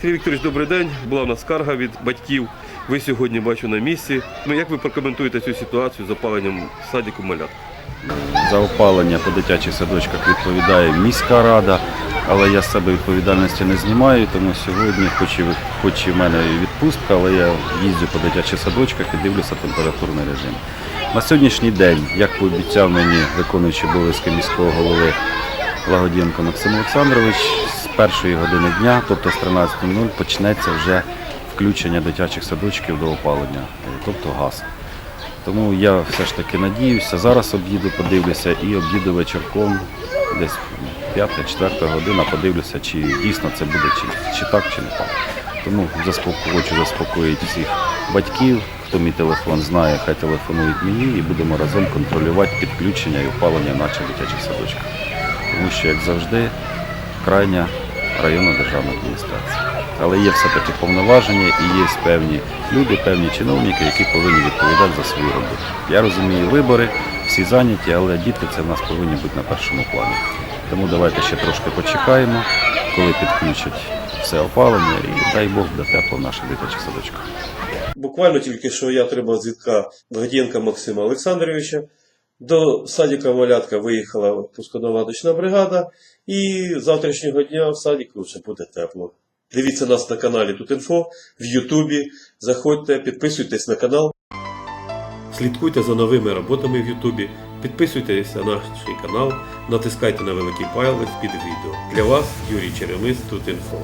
Сергій Вікторович, добрий день. Була в нас скарга від батьків. Ви сьогодні бачу на місці. Ну як ви прокоментуєте цю ситуацію з опаленням садіку малят? За опалення по дитячих садочках відповідає міська рада, але я з себе відповідальності не знімаю, тому сьогодні, хоч і, хоч і в мене відпустка, але я їздю по дитячих садочках і дивлюся температурний режим. На сьогоднішній день, як пообіцяв мені виконуючий обов'язки міського голови Лагодієнко Максим Олександрович, з першої години дня, тобто з 13.00, почнеться вже включення дитячих садочків до опалення, тобто газ. Тому я все ж таки надіюся. Зараз об'їду, подивлюся і об'їду вечірком, десь 5-4 година, подивлюся, чи дійсно це буде, чи, чи так, чи не так. Тому хочу заспокоїти всіх батьків, хто мій телефон знає, хай телефонують мені і будемо разом контролювати підключення і опалення наших дитячих садочків. Тому що, як завжди, крайня районна державна адміністрація. Але є все-таки повноваження і є певні люди, певні чиновники, які повинні відповідати за свою роботу. Я розумію вибори, всі зайняті, але діти це в нас повинні бути на першому плані. Тому давайте ще трошки почекаємо, коли підключать все опалення і дай Бог буде тепло в наших дитячих садочках. Буквально тільки що я отримав звідка Гладієнка Максима Олександровича. До садика малятка виїхала пусконаладочна бригада, і завтрашнього дня в садіку вже буде тепло. Дивіться нас на каналі Тутінфо, в Ютубі. Заходьте, підписуйтесь на канал. Слідкуйте за новими роботами в Ютубі, підписуйтесь на наш канал, натискайте на великий палець під відео. Для вас Юрій Черемис Тутінфо.